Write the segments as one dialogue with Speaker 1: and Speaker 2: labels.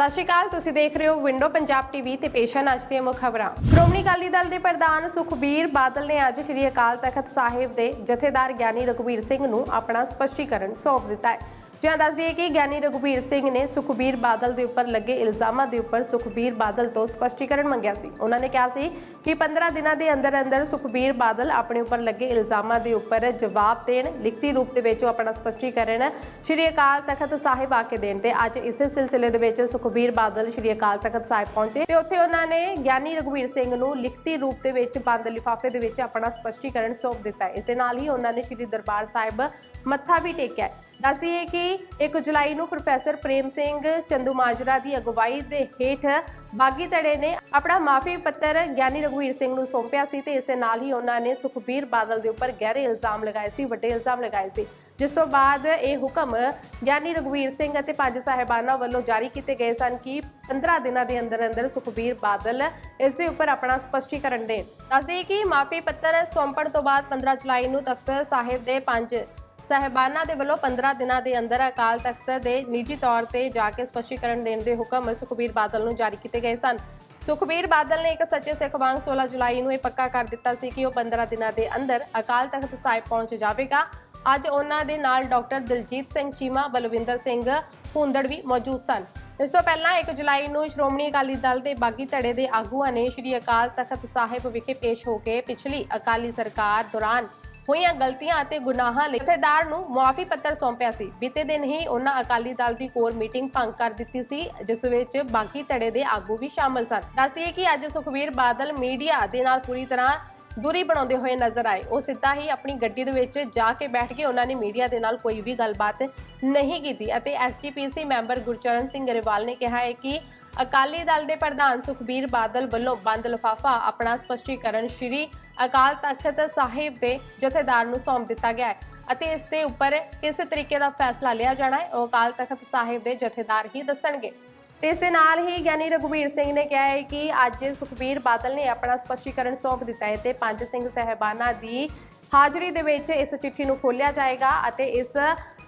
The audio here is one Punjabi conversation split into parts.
Speaker 1: ਸਤਿ ਸ਼੍ਰੀ ਅਕਾਲ, ਤੁਸੀਂ ਦੇਖ ਰਹੇ ਹੋ ਵਿੰਡੋ ਪੰਜਾਬ ਟੀਵੀ ਤੇ ਪੇਸ਼ਨ ਅੱਜ ਦੀਆਂ ਮੁੱਖ ਖਬਰਾਂ। ਸ਼੍ਰੋਮਣੀ ਅਕਾਲੀ ਦਲ ਦੇ ਪ੍ਰਧਾਨ ਸੁਖਬੀਰ ਬਾਦਲ ਨੇ ਅੱਜ ਸ਼੍ਰੀ ਅਕਾਲ ਤਖਤ ਸਾਹਿਬ ਦੇ ਜਥੇਦਾਰ ਗਿਆਨੀ ਰਘਵੀਰ ਸਿੰਘ ਨੂੰ ਆਪਣਾ ਸਪਸ਼ਟੀਕਰਨ ਸੌਂਪ ਦਿੱਤਾ ਹੈ। ਜਿਹਾਂ ਦੱਸ ਦਈਏ ਕਿ ਗਿਆਨੀ ਰਘੁਬੀਰ ਸਿੰਘ ਨੇ ਸੁਖਬੀਰ ਬਾਦਲ ਦੇ ਉੱਪਰ ਲੱਗੇ ਇਲਜ਼ਾਮਾਂ ਦੇ ਉੱਪਰ ਸੁਖਬੀਰ ਬਾਦਲ ਤੋਂ ਸਪਸ਼ਟੀਕਰਨ ਮੰਗਿਆ ਸੀ। ਉਹਨਾਂ ਨੇ ਕਿਹਾ ਸੀ ਕਿ 15 ਦਿਨਾਂ ਦੇ ਅੰਦਰ ਅੰਦਰ ਸੁਖਬੀਰ ਬਾਦਲ ਆਪਣੇ ਉੱਪਰ ਲੱਗੇ ਇਲਜ਼ਾਮਾਂ ਦੇ ਉੱਪਰ ਜਵਾਬ ਦੇਣ, ਲਿਖਤੀ ਰੂਪ ਦੇ ਵਿੱਚ ਉਹ ਆਪਣਾ ਸਪਸ਼ਟੀਕਰਨ ਸ਼੍ਰੀ ਅਕਾਲ ਤਖਤ ਸਾਹਿਬ ਆ ਕੇ ਦੇਣ ਤੇ ਅੱਜ ਇਸੇ ਸਿਲਸਿਲੇ ਦੇ ਵਿੱਚ ਸੁਖਬੀਰ ਬਾਦਲ ਸ਼੍ਰੀ ਅਕਾਲ ਤਖਤ ਸਾਹਿਬ ਪਹੁੰਚੇ ਤੇ ਉੱਥੇ ਉਹਨਾਂ ਨੇ ਗਿਆਨੀ ਰਘੁਬੀਰ ਸਿੰਘ ਨੂੰ ਲਿਖਤੀ ਰੂਪ ਦੇ ਵਿੱਚ ਬੰਦ ਲਿਫਾਫੇ ਦੇ ਵਿੱਚ ਆਪਣਾ ਸਪਸ਼ਟੀਕਰਨ ਸੌਂਪ ਦਿੱਤਾ। ਇਸ ਦੇ ਨਾਲ ਹੀ ਉਹਨਾਂ ਨੇ ਸ਼੍ਰੀ ਦਰਬਾਰ ਸਾਹਿਬ ਮੱਥਾ ਵੀ ਟੇਕਿਆ। ਹੈ ਦੱਸਦੀ ਕਿ 1 ਜੁਲਾਈ ਨੂੰ ਪ੍ਰੋਫੈਸਰ ਪ੍ਰੇਮ ਸਿੰਘ ਚੰਦੂਮਾਜਰਾ ਦੀ ਅਗਵਾਈ ਦੇ ਹੇਠ ਬਾਗੀ ਧੜੇ ਨੇ ਆਪਣਾ ਮਾਫੀ ਪੱਤਰ ਗਿਆਨੀ ਰਘੁਵੀਰ ਸਿੰਘ ਨੂੰ ਸੌਂਪਿਆ ਸੀ ਤੇ ਇਸ ਦੇ ਨਾਲ ਹੀ ਉਹਨਾਂ ਨੇ ਸੁਖਬੀਰ ਬਾਦਲ ਦੇ ਉੱਪਰ ਗਹਿਰੇ ਇਲਜ਼ਾਮ ਲਗਾਏ ਸੀ, ਵੱਡੇ ਇਲਜ਼ਾਮ ਲਗਾਏ ਸੀ। ਜਿਸ ਤੋਂ ਬਾਅਦ ਇਹ ਹੁਕਮ ਗਿਆਨੀ ਰਘਵੀਰ ਸਿੰਘ ਅਤੇ ਪੰਜ ਸਾਹਿਬਾਨਾਂ ਵੱਲੋਂ ਜਾਰੀ ਕੀਤੇ ਗਏ ਸਨ ਕਿ 15 ਦਿਨਾਂ ਦੇ ਅੰਦਰ ਅੰਦਰ ਸੁਖਬੀਰ ਬਾਦਲ ਇਸ ਦੇ ਉੱਪਰ ਆਪਣਾ ਸਪਸ਼ਟੀਕਰਨ ਦੇਣ। ਦੱਸਦੇ ਕਿ ਮਾਫੀ ਪੱਤਰ ਸੌਂਪਣ ਤੋਂ ਬਾਅਦ 15 ਜੁਲਾਈ ਨੂੰ ਤਖਤ ਸਾਹਿਬ ਦੇ ਪੰਜ ਸਹਿਬਾਨਾਂ ਦੇ ਵੱਲੋਂ 15 ਦਿਨਾਂ ਦੇ ਅੰਦਰ ਅਕਾਲ ਤਖਤ ਦੇ ਨਿੱਜੀ ਤੌਰ ਤੇ ਜਾ ਕੇ ਸਪਸ਼ਟੀਕਰਨ ਦੇਣ ਦੇ ਹੁਕਮ ਸੁਖਬੀਰ ਬਾਦਲ ਨੂੰ ਜਾਰੀ ਕੀਤੇ ਗਏ ਸਨ। ਸੁਖਬੀਰ ਬਾਦਲ ਨੇ ਇੱਕ ਸੱਚੇ ਸਿੱਖ ਵਾਂਗ 16 ਜੁਲਾਈ ਨੂੰ ਇਹ ਪੱਕਾ ਕਰ ਦਿੱਤਾ ਸੀ ਕਿ ਉਹ 15 ਦਿਨਾਂ ਦੇ ਅੰਦਰ ਅਕਾਲ ਤਖਤ ਸਾਹਿਬ ਪਹੁੰਚ ਜਾਵੇਗਾ। ਅੱਜ ਉਹਨਾਂ ਦੇ ਨਾਲ ਡਾਕਟਰ ਦਿਲਜੀਤ ਸਿੰਘ ਚੀਮਾ, ਬਲਵਿੰਦਰ ਸਿੰਘ ਹੁੰਦੜ ਵੀ ਮੌਜੂਦ ਸਨ। ਇਸ ਤੋਂ ਪਹਿਲਾਂ 1 ਜੁਲਾਈ ਨੂੰ ਸ਼੍ਰੋਮਣੀ ਅਕਾਲੀ ਦਲ ਦੇ ਬਾਗੀ ਧੜੇ ਦੇ ਆਗੂਆਂ ਨੇ ਸ਼੍ਰੀ ਅਕਾਲ ਤਖਤ ਸਾਹਿਬ ਵਿਖੇ ਪੇਸ਼ ਹੋ ਕੇ ਪਿਛਲੀ ਅਕਾਲੀ ਸਰਕਾਰ ਦੌਰਾਨ ਹੋਈਆਂ ਗਲਤੀਆਂ ਅਤੇ ਗੁਨਾਹਾਂ ਲਈ ਜਥੇਦਾਰ ਨੂੰ ਮੁਆਫੀ ਪੱਤਰ ਸੌਂਪਿਆ ਸੀ। ਬੀਤੇ ਦਿਨ ਹੀ ਉਹਨਾਂ ਅਕਾਲੀ ਦਲ ਦੀ ਕੋਰ ਮੀਟਿੰਗ ਭੰਗ ਕਰ ਦਿੱਤੀ ਸੀ, ਜਿਸ ਵਿੱਚ ਬਾਕੀ ਧੜੇ ਦੇ ਆਗੂ ਵੀ ਸ਼ਾਮਲ ਸਨ। ਦੱਸਦੀਏ ਕਿ ਅੱਜ ਸੁਖਵੀਰ ਬਾਦਲ ਮੀਡੀਆ ਦੇ ਨਾਲ ਪੂਰੀ ਤਰ੍ਹਾਂ ਦੂਰੀ ਬਣਾਉਂਦੇ ਹੋਏ ਨਜ਼ਰ ਆਏ। ਉਹ ਸਿੱਧਾ ਹੀ ਆਪਣੀ ਗੱਡੀ ਦੇ ਵਿੱਚ ਜਾ ਕੇ ਬੈਠ ਕੇ ਉਹਨਾਂ ਨੇ ਮੀਡੀਆ ਦੇ ਨਾਲ ਕੋਈ ਵੀ ਗੱਲਬਾਤ ਨਹੀਂ ਕੀਤੀ ਅਤੇ ਐਸਜੀਪੀਸੀ ਮੈਂਬਰ ਗੁਰਚਰਨ ਸਿੰਘ ਗਰੇਵਾਲ ਨੇ ਕਿਹਾ ਹੈ ਕਿ ਅਕਾਲੀ ਦਲ ਦੇ ਪ੍ਰਧਾਨ ਸੁਖਬੀਰ ਬਾਦਲ ਵੱਲੋਂ ਬੰਦ ਲਿਫਾਫਾ ਆਪਣਾ ਸਪਸ਼ਟੀਕਰਨ ਸ਼੍ਰੀ ਅਕਾਲ ਤਖਤ ਸਾਹਿਬ ਦੇ ਜਥੇਦਾਰ ਨੂੰ ਸੌਂਪ ਦਿੱਤਾ ਗਿਆ ਹੈ ਅਤੇ ਇਸ ਦੇ ਉੱਪਰ ਕਿਸ ਤਰੀਕੇ ਦਾ ਫੈਸਲਾ ਲਿਆ ਜਾਣਾ ਹੈ, ਉਹ ਅਕਾਲ ਤਖਤ ਸਾਹਿਬ ਦੇ ਜਥੇਦਾਰ ਹੀ ਦੱਸਣਗੇ। ਤੇ ਇਸ ਦੇ ਨਾਲ ਹੀ ਗਿਆਨੀ ਰਘੁਵੀਰ ਸਿੰਘ ਨੇ ਕਿਹਾ ਹੈ ਕਿ ਅੱਜ ਸੁਖਬੀਰ ਬਾਦਲ ਨੇ ਆਪਣਾ ਸਪਸ਼ਟੀਕਰਨ ਸੌਂਪ ਦਿੱਤਾ ਹੈ ਤੇ ਪੰਜ ਸਿੰਘ ਸਹਿਬਾਨਾਂ ਦੀ ਹਾਜ਼ਰੀ ਦੇ ਵਿੱਚ ਇਸ ਚਿੱਠੀ ਨੂੰ ਖੋਲ੍ਹਿਆ ਜਾਏਗਾ ਅਤੇ ਇਸ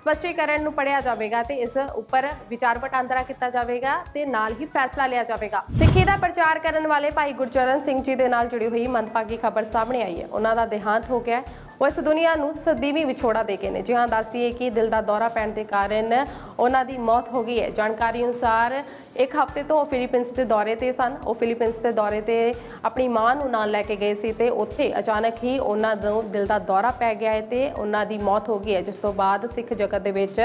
Speaker 1: ਸਪਸ਼ਟੀਕਰਨ ਨੂੰ ਪੜਿਆ ਜਾਵੇਗਾ ਤੇ ਇਸ ਉੱਪਰ ਵਿਚਾਰ ਵਟਾਂਦਰਾ ਕੀਤਾ ਜਾਵੇਗਾ ਤੇ ਨਾਲ ਹੀ ਫੈਸਲਾ ਲਿਆ ਜਾਵੇਗਾ। ਸਿੱਖੀ ਦਾ ਪ੍ਰਚਾਰ ਕਰਨ ਵਾਲੇ ਭਾਈ ਗੁਰਚਰਨ ਸਿੰਘ ਜੀ ਦੇ ਨਾਲ ਜੁੜੀ ਹੋਈ ਮੰਦਭਾਗੀ ਖਬਰ ਸਾਹਮਣੇ ਆਈ ਹੈ। ਉਹਨਾਂ ਦਾ ਦੇਹਾਂਤ ਹੋ ਗਿਆ ਉਹ ਇਸ ਦੁਨੀਆ ਨੂੰ ਸਦੀਵੀ ਵਿਛੋੜਾ ਦੇ ਗਏ ਨੇ। ਜੀ ਹਾਂ, ਦੱਸਦੀ ਹੈ ਕਿ ਦਿਲ ਦਾ ਦੌਰਾ ਪੈਣ ਦੇ ਕਾਰਨ ਉਹਨਾਂ ਦੀ ਮੌਤ ਹੋ ਗਈ ਹੈ ਜਾਣਕਾਰੀ ਅਨੁਸਾਰ ਇੱਕ ਹਫ਼ਤੇ ਤੋਂ ਉਹ ਫਿਲੀਪੀਨਸ ਦੇ ਦੌਰੇ ਤੇ ਸਨ। ਉਹ ਫਿਲੀਪੀਨਸ ਦੇ ਦੌਰੇ ਤੇ ਆਪਣੀ ਮਾਂ ਨੂੰ ਨਾਲ ਲੈ ਕੇ ਗਏ ਸੀ ਤੇ ਉੱਥੇ ਅਚਾਨਕ ਹੀ ਉਹਨਾਂ ਨੂੰ ਦਿਲ ਦਾ ਦੌਰਾ ਪੈ ਗਿਆ ਹੈ ਤੇ ਉਹਨਾਂ ਦੀ ਮੌਤ ਹੋ ਗਈ ਹੈ ਜਿਸ ਤੋਂ ਬਾਅਦ ਸਿੱਖ ਜਗਤ ਦੇ ਵਿੱਚ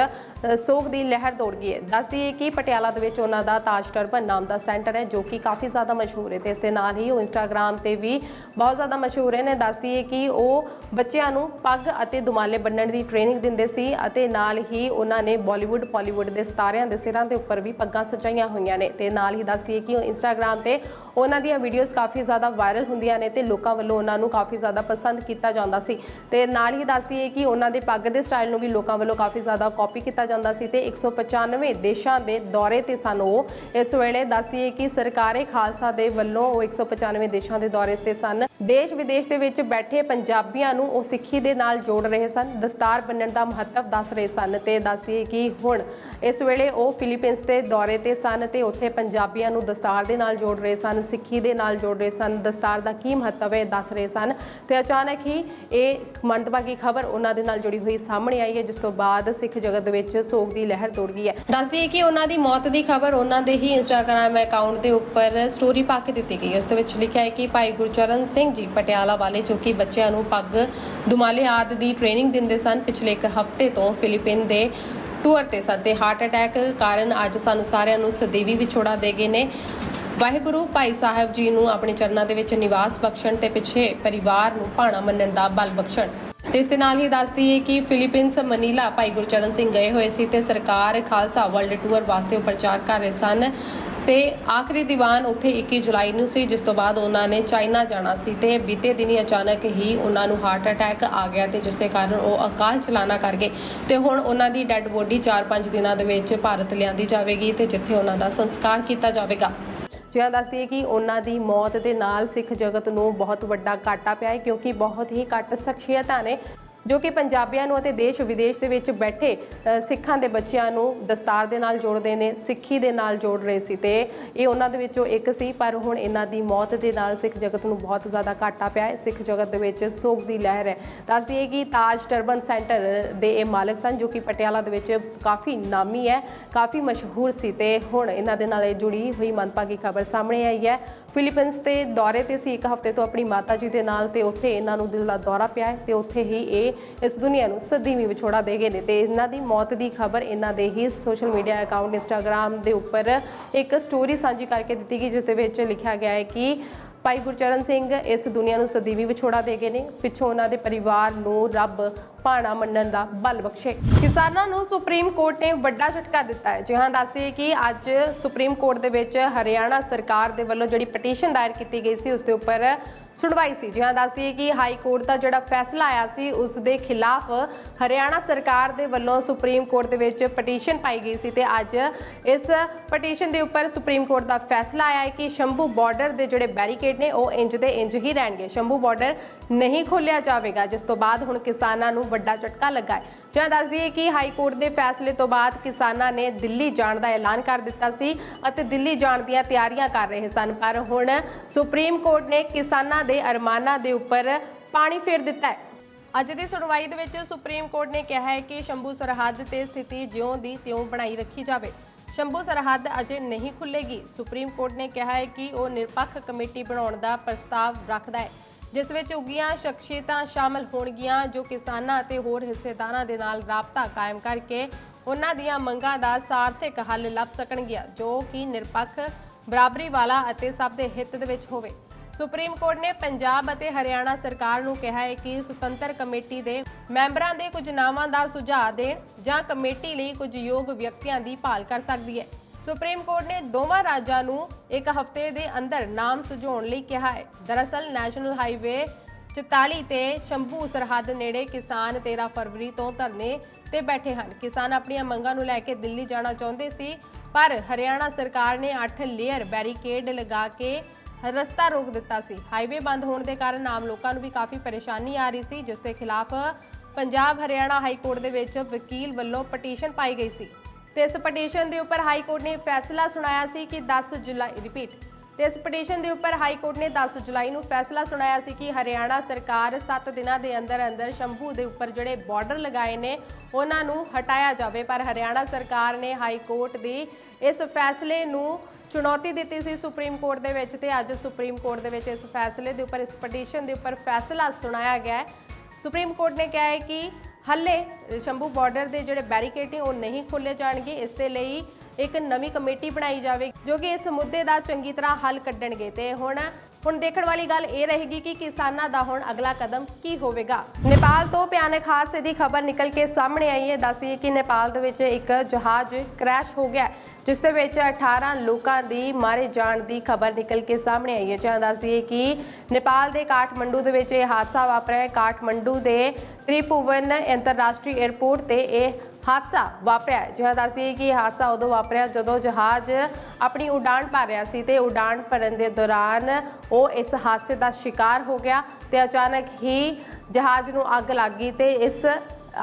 Speaker 1: ਸੋਗ ਦੀ ਲਹਿਰ ਦੌੜ ਗਈ ਹੈ ਦੱਸਦੀ ਹੈ ਕਿ ਪਟਿਆਲਾ ਦੇ ਵਿੱਚ ਉਹਨਾਂ ਦਾ ਤਾਜ ਟਰਬਨ ਨਾਮ ਦਾ ਸੈਂਟਰ ਹੈ, ਜੋ ਕਿ ਕਾਫੀ ਜ਼ਿਆਦਾ ਮਸ਼ਹੂਰ ਹੈ ਤੇ ਇਸ ਦੇ ਨਾਲ ਹੀ ਉਹ ਇੰਸਟਾਗ੍ਰam ਤੇ ਵੀ ਬਹੁਤ ਜ਼ਿਆਦਾ ਮਸ਼ਹੂਰ ਹੈ ਨੇ। ਦੱਸਦੀ ਹੈ ਕਿ ਉਹ ਬੱਚਿਆਂ ਨੂੰ ਪੱਗ ਅਤੇ ਦੁਮਾਲੇ ਬੰਨਣ ਦੀ ਟ੍ਰੇਨਿੰਗ ਦਿੰਦੇ ਸੀ ਅਤੇ ਨਾਲ ਹੀ ਉਹਨਾਂ ਨੇ ਬਾਲੀਵੁੱਡ ਪਾਲੀਵੁੱਡ ਦੇ ਸਿਤਾਰਿਆਂ ਦੇ ਸਿਰਾਂ ਦੇ ਉੱਪਰ ਵੀ ਪੱਗਾਂ ਸਜਾਈਆਂ ਹੋਈਆਂ ਨੇ। ਤੇ ਨਾਲ ਹੀ ਦੱਸਦੀ ਹੈ ਕਿ ਉਹ ਇੰਸਟਾਗ੍ਰam ਤੇ ਉਹਨਾਂ ਦੀਆਂ ਵੀਡੀਓਜ਼ ਕਾਫੀ ਜ਼ਿਆਦਾ ਵਾਇਰਲ ਹੁੰਦੀਆਂ ਨੇ ਤੇ ਲੋਕਾਂ ਵੱਲੋਂ ਉਹਨਾਂ ਨੂੰ ਕਾਫੀ ਜ਼ਿਆਦਾ ਪਸੰਦ ਕੀਤਾ ਜਾਂਦਾ ਸੀ। ਤੇ ਨਾਲ ਹੀ ਦੱਸਦੀ ਹੈ ਕਿ ਉਹਨਾਂ ਦੇ ਪੱਗ ਦੇ ਸਟਾਈਲ ਨੂੰ ਵੀ ਲੋਕਾਂ ਵੱਲੋਂ ਕਾਫੀ ਜ਼ਿਆਦਾ ਕਾਪੀ ਕੀਤਾ ਜਾਂਦਾ ਸੀ ਤੇ 195 ਦੇਸ਼ਾਂ ਦੇ ਦੌਰੇ ਤੇ ਸਨ ਉਹ। ਇਸ ਵੇਲੇ ਦੱਸਦੀ ਹੈ ਕਿ ਸਰਕਾਰੇ ਖਾਲਸਾ ਦੇ ਵੱਲੋਂ ਉਹ 195 ਦੇਸ਼ਾਂ ਦੇ ਦੌਰੇ ਤੇ ਸਨ। ਦੇਸ਼ ਵਿਦੇਸ਼ ਦੇ ਵਿੱਚ ਬੈਠੇ ਪੰਜਾਬੀਆਂ ਨੂੰ ਉਹ ਸਿੱਖੀ ਦੇ ਨਾਲ ਜੋੜ ਰਹੇ ਸਨ, ਦਸਤਾਰ ਬੰਨਣ ਦਾ ਮਹੱਤਵ ਦੱਸ ਰਹੇ ਸਨ ਤੇ ਦੱਸਦੀ ਹੈ ਕਿ ਹੁਣ ਇਸ ਵੇਲੇ ਉਹ ਫਿਲੀਪੀਨਸ ਦੇ ਦੌਰੇ ਤੇ ਸਨ ਤੇ ਉੱਥੇ ਪੰਜਾਬੀਆਂ ਨੂੰ ਦਸਤਾਰ ਦੇ ਨਾਲ ਜੋੜ ਰਹੇ ਸਨ, ਸਿੱਖੀ ਦੇ ਨਾਲ ਜੋੜ ਰਹੇ ਸਨ। ਦਸਤਾਰ ਦਾ ਕੀ ਮਹੱਤਵ ਹੈ, ਦੱਸ ਰਹੇ ਸਨ ਤੇ ਅਚਾਨਕ ਹੀ ਇਹ ਮੰਦਭਾਗੀ ਖਬਰ ਉਹਨਾਂ ਦੇ ਨਾਲ ਜੁੜੀ ਹੋਈ ਸਾਹਮਣੇ ਆਈ ਹੈ, ਜਿਸ ਤੋਂ ਬਾਅਦ ਸਿੱਖ ਜਗਤ ਦੇ ਵਿੱਚ ਸੋਗ ਦੀ ਲਹਿਰ ਦੌੜ ਗਈ ਹੈ। ਦੱਸਦੀ ਹੈ ਕਿ ਉਹਨਾਂ ਦੀ ਮੌਤ ਦੀ ਖਬਰ ਉਹਨਾਂ ਦੇ ਹੀ ਇੰਸਟਾਗ੍ਰam ਅਕਾਊਂਟ ਦੇ ਉੱਪਰ ਸਟੋਰੀ ਪਾ ਕੇ ਦਿੱਤੀ ਗਈ ਹੈ। ਉਸ ਦੇ ਵਿੱਚ ਲਿਖਿਆ ਹੈ ਕਿ ਭਾਈ ਗੁਰਚਰਨ ਸਿੰਘ ਜੀ ਪਟਿਆਲਾ ਵਾਲੇ ਜੋ ਕਿ ਬੱਚਿਆਂ ਨੂੰ ਪੱਗ ਦੁਮਾਲੇ ਆਦਿ ਦੀ ਟ੍ਰੇਨਿੰਗ ਦਿੰਦੇ ਸਨ। ਪਿਛਲੇ ਇੱਕ ਹਫ਼ਤੇ ਤੋਂ ਫਿਲੀਪੀਨ ਦੇ ਟੂਰ ਤੇ ਸਨ ਤੇ ਹਾਰਟ ਅਟੈਕ ਕਾਰਨ ਅੱਜ ਸਾਨੂੰ ਸਾਰਿਆਂ ਨੂੰ ਸਦੀਵੀ ਵਿਛੋੜਾ ਦੇ ਗਏ ਨੇ। ਵਾਹਿਗੁਰੂ ਭਾਈ ਸਾਹਿਬ ਜੀ ਨੂੰ ਆਪਣੇ ਚਰਨਾਂ ਦੇ ਵਿੱਚ ਨਿਵਾਸ ਬਖਸ਼ਣ ਤੇ ਪਿੱਛੇ ਪਰਿਵਾਰ ਨੂੰ ਭਾਣਾ ਮੰਨਣ ਦਾ ਬਲ ਬਖਸ਼ਣ। ਤੇ ਇਸ ਦੇ ਨਾਲ ਹੀ ਦੱਸਦੀ ਹੈ ਕਿ ਫਿਲੀਪੀਨਸ ਮਨੀਲਾ ਭਾਈ ਗੁਰਚਰਨ ਸਿੰਘ ਗਏ ਹੋਏ ਸੀ ਤੇ ਸਰਕਾਰ ਖਾਲਸਾ ਵਰਲਡ ਟੂਰ ਵਾਸਤੇ ਪ੍ਰਚਾਰ ਕਰ ਰਹੇ ਸਨ। ਤੇ ਆਖਰੀ ਦੀਵਾਨ ਉੱਥੇ 21 ਜੁਲਾਈ ਨੂੰ ਸੀ, ਜਿਸ ਤੋਂ ਬਾਅਦ ਉਹਨਾਂ ਨੇ ਚਾਈਨਾ ਜਾਣਾ ਸੀ ਤੇ ਬੀਤੇ ਦਿਨੀ ਅਚਾਨਕ ਹੀ ਉਹਨਾਂ ਨੂੰ ਹਾਰਟ ਅਟੈਕ ਆ ਗਿਆ ਤੇ ਜਿਸ ਦੇ ਕਾਰਨ ਉਹ ਅਕਾਲ ਚਲਾਣਾ ਕਰ ਗਏ ਤੇ ਹੁਣ ਉਹਨਾਂ ਦੀ ਡੈੱਡ ਬੋਡੀ 4-5 ਦਿਨਾਂ ਦੇ ਵਿੱਚ ਭਾਰਤ ਲਿਆਂਦੀ ਜਾਵੇਗੀ ਤੇ ਜਿੱਥੇ ਉਹਨਾਂ ਦਾ ਸੰਸਕਾਰ ਕੀਤਾ ਜਾਵੇਗਾ। ਜਿਵੇਂ ਦੱਸਦੀ ਹੈ ਕਿ ਉਹਨਾਂ ਦੀ ਮੌਤ ਦੇ ਨਾਲ ਸਿੱਖ ਜਗਤ ਨੂੰ ਬਹੁਤ ਵੱਡਾ ਘਾਟਾ ਪਿਆ ਹੈ, ਕਿਉਂਕਿ ਬਹੁਤ ਹੀ ਘੱਟ ਸ਼ਖਸੀਅਤਾਂ ਨੇ ਜੋ ਕਿ ਪੰਜਾਬੀਆਂ ਨੂੰ ਅਤੇ ਦੇਸ਼ ਵਿਦੇਸ਼ ਦੇ ਵਿੱਚ ਬੈਠੇ ਸਿੱਖਾਂ ਦੇ ਬੱਚਿਆਂ ਨੂੰ ਦਸਤਾਰ ਦੇ ਨਾਲ ਜੋੜਦੇ ਨੇ, ਸਿੱਖੀ ਦੇ ਨਾਲ ਜੋੜ ਰਹੇ ਸੀ ਤੇ ਇਹ ਉਹਨਾਂ ਦੇ ਵਿੱਚੋਂ ਇੱਕ ਸੀ, ਪਰ ਹੁਣ ਇਹਨਾਂ ਦੀ ਮੌਤ ਦੇ ਨਾਲ ਸਿੱਖ ਜਗਤ ਨੂੰ ਬਹੁਤ ਜ਼ਿਆਦਾ ਘਾਟਾ ਪਿਆ ਹੈ। ਸਿੱਖ ਜਗਤ ਦੇ ਵਿੱਚ ਸੋਗ ਦੀ ਲਹਿਰ ਹੈ। ਦੱਸ ਦਈਏ ਕਿ ਤਾਜ ਟਰਬਨ ਸੈਂਟਰ ਦੇ ਇਹ ਮਾਲਕ ਸਨ, ਜੋ ਕਿ ਪਟਿਆਲਾ ਦੇ ਵਿੱਚ ਕਾਫੀ ਨਾਮੀ ਹੈ, ਕਾਫੀ ਮਸ਼ਹੂਰ ਸੀ ਤੇ ਹੁਣ ਇਹਨਾਂ ਦੇ ਨਾਲ ਇਹ ਜੁੜੀ ਹੋਈ ਮੰਦਭਾਗੀ ਖਬਰ ਸਾਹਮਣੇ ਆਈ ਹੈ। ਫਿਲੀਪੀਨਸ ਤੇ ਦੌਰੇ ਤੇ ਸੀ ਇੱਕ ਹਫ਼ਤੇ ਤੋਂ ਆਪਣੀ ਮਾਤਾ ਜੀ ਦੇ ਨਾਲ ਤੇ ਉੱਥੇ ਇਹਨਾਂ ਨੂੰ ਦਿਲ ਦਾ ਦੌਰਾ ਪਿਆ ਹੈ ਤੇ ਉੱਥੇ ਹੀ ਇਹ ਇਸ ਦੁਨੀਆ ਨੂੰ ਸਦੀਵੀਂ ਵਿਛੋੜਾ ਦੇ ਗਏ ਨੇ ਤੇ ਇਹਨਾਂ ਦੀ ਮੌਤ ਦੀ ਖਬਰ ਇਹਨਾਂ ਦੇ ਹੀ ਸੋਸ਼ਲ ਮੀਡੀਆ ਅਕਾਊਂਟ ਇੰਸਟਾਗ੍ਰam ਦੇ ਉੱਪਰ ਇੱਕ ਸਟੋਰੀ ਸਾਂਝੀ ਕਰਕੇ ਦਿੱਤੀ ਗਈ, ਜਿਸ ਦੇ ਵਿੱਚ ਲਿਖਿਆ ਗਿਆ ਹੈ ਕਿ ਭਾਈ ਗੁਰਚਰਨ ਸਿੰਘ ਇਸ ਦੁਨੀਆ ਨੂੰ ਸਦੀਵੀ ਵਿਛੋੜਾ ਦੇ ਗਏ ਨੇ। ਪਿੱਛੋਂ ਉਹਨਾਂ ਦੇ ਪਰਿਵਾਰ ਨੂੰ ਰੱਬ ਭਾਣਾ ਮੰਨਣ ਦਾ ਬਲ ਬਖਸ਼ੇ। ਕਿਸਾਨਾਂ ਨੂੰ ਸੁਪਰੀਮ ਕੋਰਟ ਨੇ ਵੱਡਾ ਝਟਕਾ ਦਿੱਤਾ ਹੈ। ਜਿਹਾਂ ਦੱਸਦੇ ਕਿ ਅੱਜ ਸੁਪਰੀਮ ਕੋਰਟ ਦੇ ਵਿੱਚ ਹਰਿਆਣਾ ਸਰਕਾਰ ਦੇ ਵੱਲੋਂ ਜਿਹੜੀ ਪਟੀਸ਼ਨ ਦਾਇਰ ਕੀਤੀ ਗਈ ਸੀ, ਉਸ ਦੇ ਉੱਪਰ ਸੁਣਵਾਈ ਸੀ। ਜਿਹਾਂ ਦੱਸਦੀ ਹੈ ਕਿ ਹਾਈ ਕੋਰਟ ਦਾ ਜਿਹੜਾ ਫੈਸਲਾ ਆਇਆ ਸੀ, ਉਸ ਦੇ ਖਿਲਾਫ ਹਰਿਆਣਾ ਸਰਕਾਰ ਦੇ ਵੱਲੋਂ ਸੁਪਰੀਮ ਕੋਰਟ ਦੇ ਵਿੱਚ ਪਟੀਸ਼ਨ ਪਾਈ ਗਈ ਸੀ ਤੇ ਅੱਜ ਇਸ ਪਟੀਸ਼ਨ ਦੇ ਉੱਪਰ ਸੁਪਰੀਮ ਕੋਰਟ ਦਾ ਫੈਸਲਾ ਆਇਆ ਹੈ ਕਿ ਸ਼ੰਭੂ ਬਾਰਡਰ ਦੇ ਜਿਹੜੇ ਬੈਰੀਕੇਡ ਨੇ, ਉਹ ਇੰਜ ਦੇ ਇੰਜ ਹੀ ਰਹਿਣਗੇ। ਸ਼ੰਭੂ ਬਾਰਡਰ ਨਹੀਂ ਖੋਲਿਆ ਜਾਵੇਗਾ, ਜਿਸ ਤੋਂ ਬਾਅਦ ਹੁਣ ਕਿਸਾਨਾਂ ਨੂੰ ਵੱਡਾ ਝਟਕਾ ਲੱਗਾ ਹੈ। ਜਾਂ ਦੱਸ ਦਈਏ ਕਿ ਹਾਈ ਕੋਰਟ ਦੇ ਫੈਸਲੇ ਤੋਂ ਬਾਅਦ ਕਿਸਾਨਾਂ ਨੇ ਦਿੱਲੀ ਜਾਣ ਦਾ ਐਲਾਨ ਕਰ ਦਿੱਤਾ ਸੀ ਅਤੇ ਦਿੱਲੀ ਜਾਣ ਦੀਆਂ ਤਿਆਰੀਆਂ ਕਰ ਰਹੇ ਸਨ। ਪਰ ਹੁਣ ਸੁਪਰੀਮ ਕੋਰਟ ਨੇ ਕਿਸਾਨਾਂ ਦੇ ਅਰਮਾਨਾਂ ਦੇ ਉੱਪਰ ਪਾਣੀ ਫੇਰ ਦਿੱਤਾ ਹੈ। ਅੱਜ ਦੀ ਸੁਣਵਾਈ ਦੇ ਵਿੱਚ ਸੁਪਰੀਮ ਕੋਰਟ ਨੇ ਕਿਹਾ ਹੈ ਕਿ ਸ਼ੰਭੂ ਸਰਹੱਦ ਤੇ ਸਥਿਤੀ ਜਿਉਂ ਦੀ ਤਿਉਂ ਬਣਾਈ ਰੱਖੀ ਜਾਵੇ। ਸ਼ੰਭੂ ਸਰਹੱਦ ਅਜੇ ਨਹੀਂ ਖੁੱਲੇਗੀ ਸੁਪਰੀਮ ਕੋਰਟ ਨੇ ਕਿਹਾ ਹੈ ਕਿ ਉਹ ਨਿਰਪੱਖ ਕਮੇਟੀ ਬਣਾਉਣ ਦਾ ਪ੍ਰਸਤਾਵ ਰੱਖਦਾ ਹੈ। ਜਿਸ ਵਿੱਚ ਉਗੀਆਂ ਸ਼ਖਸੀਅਤਾਂ ਸ਼ਾਮਲ ਹੋਣਗੀਆਂ ਜੋ ਕਿਸਾਨਾਂ ਅਤੇ ਹੋਰ ਹਿੱਸੇਦਾਰਾਂ ਦੇ ਨਾਲ ਰਾਬਤਾ ਕਾਇਮ ਕਰਕੇ ਉਹਨਾਂ ਦੀਆਂ ਮੰਗਾਂ ਦਾ ਸਾਰਥਿਕ ਹੱਲ ਲੱਭ ਸਕਣਗੀਆਂ, ਜੋ ਕਿ ਨਿਰਪੱਖ, ਬਰਾਬਰੀ ਵਾਲਾ ਅਤੇ ਸਭ ਦੇ ਹਿੱਤ ਦੇ ਵਿੱਚ ਹੋਵੇ। ਸੁਪਰੀਮ ਕੋਰਟ ਨੇ ਪੰਜਾਬ ਅਤੇ ਹਰਿਆਣਾ ਸਰਕਾਰ ਨੂੰ ਕਿਹਾ ਹੈ ਕਿ ਸੁਤੰਤਰ ਕਮੇਟੀ ਦੇ ਮੈਂਬਰਾਂ ਦੇ ਕੁਝ ਨਾਵਾਂ ਦਾ ਸੁਝਾਅ ਦੇਣ ਜਾਂ ਕਮੇਟੀ ਲਈ ਕੁਝ ਯੋਗ ਵਿਅਕਤੀਆਂ ਦੀ ਭਾਲ ਕਰ ਸਕਦੀ ਹੈ। ਸੁਪਰੀਮ ਕੋਰਟ ਨੇ ਦੋਵਾਂ ਰਾਜਾਂ ਨੂੰ ਇੱਕ ਹਫ਼ਤੇ ਦੇ ਅੰਦਰ ਨਾਮ ਸੁਝਾਉਣ ਲਈ ਕਿਹਾ ਹੈ। ਦਰਅਸਲ, ਨੈਸ਼ਨਲ ਹਾਈਵੇ 44 ਤੇ ਸ਼ੰਭੂ ਸਰਹੱਦ ਨੇੜੇ ਕਿਸਾਨ 13 ਫਰਵਰੀ ਤੋਂ ਧਰਨੇ ਤੇ ਬੈਠੇ ਹਨ। ਕਿਸਾਨ ਆਪਣੀਆਂ ਮੰਗਾਂ ਨੂੰ ਲੈ ਕੇ ਦਿੱਲੀ ਜਾਣਾ ਚਾਹੁੰਦੇ ਸੀ, ਪਰ ਹਰਿਆਣਾ ਸਰਕਾਰ ਨੇ 8 ਲੇਅਰ ਬੈਰੀਕੇਡ ਲਗਾ ਕੇ ਰਸਤਾ ਰੋਕ ਦਿੱਤਾ ਸੀ। ਹਾਈਵੇ ਬੰਦ ਹੋਣ ਦੇ ਕਾਰਨ ਆਮ ਲੋਕਾਂ ਨੂੰ ਵੀ ਕਾਫੀ ਪਰੇਸ਼ਾਨੀ ਆ ਰਹੀ ਸੀ, ਜਿਸ ਦੇ ਖਿਲਾਫ ਪੰਜਾਬ ਹਰਿਆਣਾ ਹਾਈ ਕੋਰਟ ਦੇ ਵਿੱਚ ਵਕੀਲ ਵੱਲੋਂ ਪਟੀਸ਼ਨ ਪਾਈ ਗਈ ਸੀ। ਤੇ ਇਸ ਪਟੀਸ਼ਨ ਦੇ ਉੱਪਰ ਹਾਈ ਕੋਰਟ ਨੇ ਫੈਸਲਾ ਸੁਣਾਇਆ ਸੀ ਕਿ 10 ਜੁਲਾਈ ਰਿਪੀਟ ਤੇ ਇਸ ਪਟੀਸ਼ਨ ਦੇ ਉੱਪਰ ਹਾਈ ਕੋਰਟ ਨੇ 10 ਜੁਲਾਈ ਨੂੰ ਫੈਸਲਾ ਸੁਣਾਇਆ ਸੀ ਕਿ ਹਰਿਆਣਾ ਸਰਕਾਰ 7 ਦਿਨਾਂ ਦੇ ਅੰਦਰ ਅੰਦਰ ਸ਼ੰਭੂ ਦੇ ਉੱਪਰ ਜਿਹੜੇ ਬਾਰਡਰ ਲਗਾਏ ਨੇ, ਉਹਨਾਂ ਨੂੰ ਹਟਾਇਆ ਜਾਵੇ। ਪਰ ਹਰਿਆਣਾ ਸਰਕਾਰ ਨੇ ਹਾਈ ਕੋਰਟ ਦੀ ਇਸ ਫੈਸਲੇ ਨੂੰ ਚੁਣੌਤੀ ਦਿੱਤੀ ਸੀ ਸੁਪਰੀਮ ਕੋਰਟ ਦੇ ਵਿੱਚ ਤੇ ਅੱਜ ਸੁਪਰੀਮ ਕੋਰਟ ਦੇ ਵਿੱਚ ਇਸ ਫੈਸਲੇ ਦੇ ਉੱਪਰ, ਇਸ ਪਟੀਸ਼ਨ ਦੇ ਉੱਪਰ ਫੈਸਲਾ ਸੁਣਾਇਆ ਗਿਆ ਹੈ। ਸੁਪਰੀਮ ਕੋਰਟ ਨੇ ਕਿਹਾ ਹੈ ਕਿ ਹੱਲੇ ਸ਼ੰਭੂ ਬਾਰਡਰ ਦੇ ਜਿਹੜੇ ਬੈਰੀਕੇਡ ਨੇ ਉਹ ਨਹੀਂ ਖੋਲੇ ਜਾਣਗੇ। ਇਸ ਦੇ ਲਈ ਇੱਕ ਨਵੀਂ ਕਮੇਟੀ ਬਣਾਈ ਜਾਵੇ, ਜੋ ਕਿ ਇਸ ਮੁੱਦੇ ਦਾ ਚੰਗੀ ਤਰ੍ਹਾਂ ਹੱਲ ਕੱਢਣਗੇ। ਤੇ ਹੁਣ ਹੁਣ ਦੇਖਣ ਵਾਲੀ ਗੱਲ ਇਹ ਰਹੇਗੀ ਕਿ ਕਿਸਾਨਾਂ ਦਾ ਹੁਣ ਅਗਲਾ ਕਦਮ ਕੀ ਹੋਵੇਗਾ। ਨੇਪਾਲ ਤੋਂ ਭਿਆਨਕ ਹਾਦਸੇ ਦੀ ਖਬਰ ਨਿਕਲ ਕੇ ਸਾਹਮਣੇ ਆਈ ਹੈ। ਦੱਸੀਏ ਕਿ ਨੇਪਾਲ ਦੇ ਵਿੱਚ ਇੱਕ ਜਹਾਜ਼ ਕ੍ਰੈਸ਼ ਹੋ ਗਿਆ, ਜਿਸ ਦੇ ਵਿੱਚ 18 ਲੋਕਾਂ ਦੀ ਮਾਰੇ ਜਾਣ ਦੀ ਖਬਰ ਨਿਕਲ ਕੇ ਸਾਹਮਣੇ ਆਈ ਹੈ। ਜਾਂ ਦੱਸ ਦਈਏ ਕਿ ਨੇਪਾਲ ਦੇ ਕਾਠਮੰਡੂ ਦੇ ਵਿੱਚ ਇਹ ਹਾਦਸਾ ਵਾਪਰਿਆ ਹੈ। ਕਾਠਮੰਡੂ ਦੇ ਤ੍ਰਿਭੁਵਨ ਅੰਤਰਰਾਸ਼ਟਰੀ 에ਅਰਪੋਰਟ ਤੇ ਇਹ ਹਾਦਸਾ ਵਾਪਰਿਆ ਜਿਹੜਾ ਦੱਸਦੀ ਕਿ ਹਾਦਸਾ ਉਦੋਂ ਵਾਪਰਿਆ ਜਦੋਂ ਜਹਾਜ਼ ਆਪਣੀ ਉਡਾਨ ਭਰ ਰਿਹਾ ਸੀ ਤੇ ਉਡਾਨ ਭਰਨ ਦੇ ਦੌਰਾਨ ਉਹ ਇਸ ਹਾਦਸੇ ਦਾ ਸ਼ਿਕਾਰ ਹੋ ਗਿਆ ਤੇ ਅਚਾਨਕ ਹੀ ਜਹਾਜ਼ ਨੂੰ ਅੱਗ ਲੱਗ ਗਈ ਤੇ ਇਸ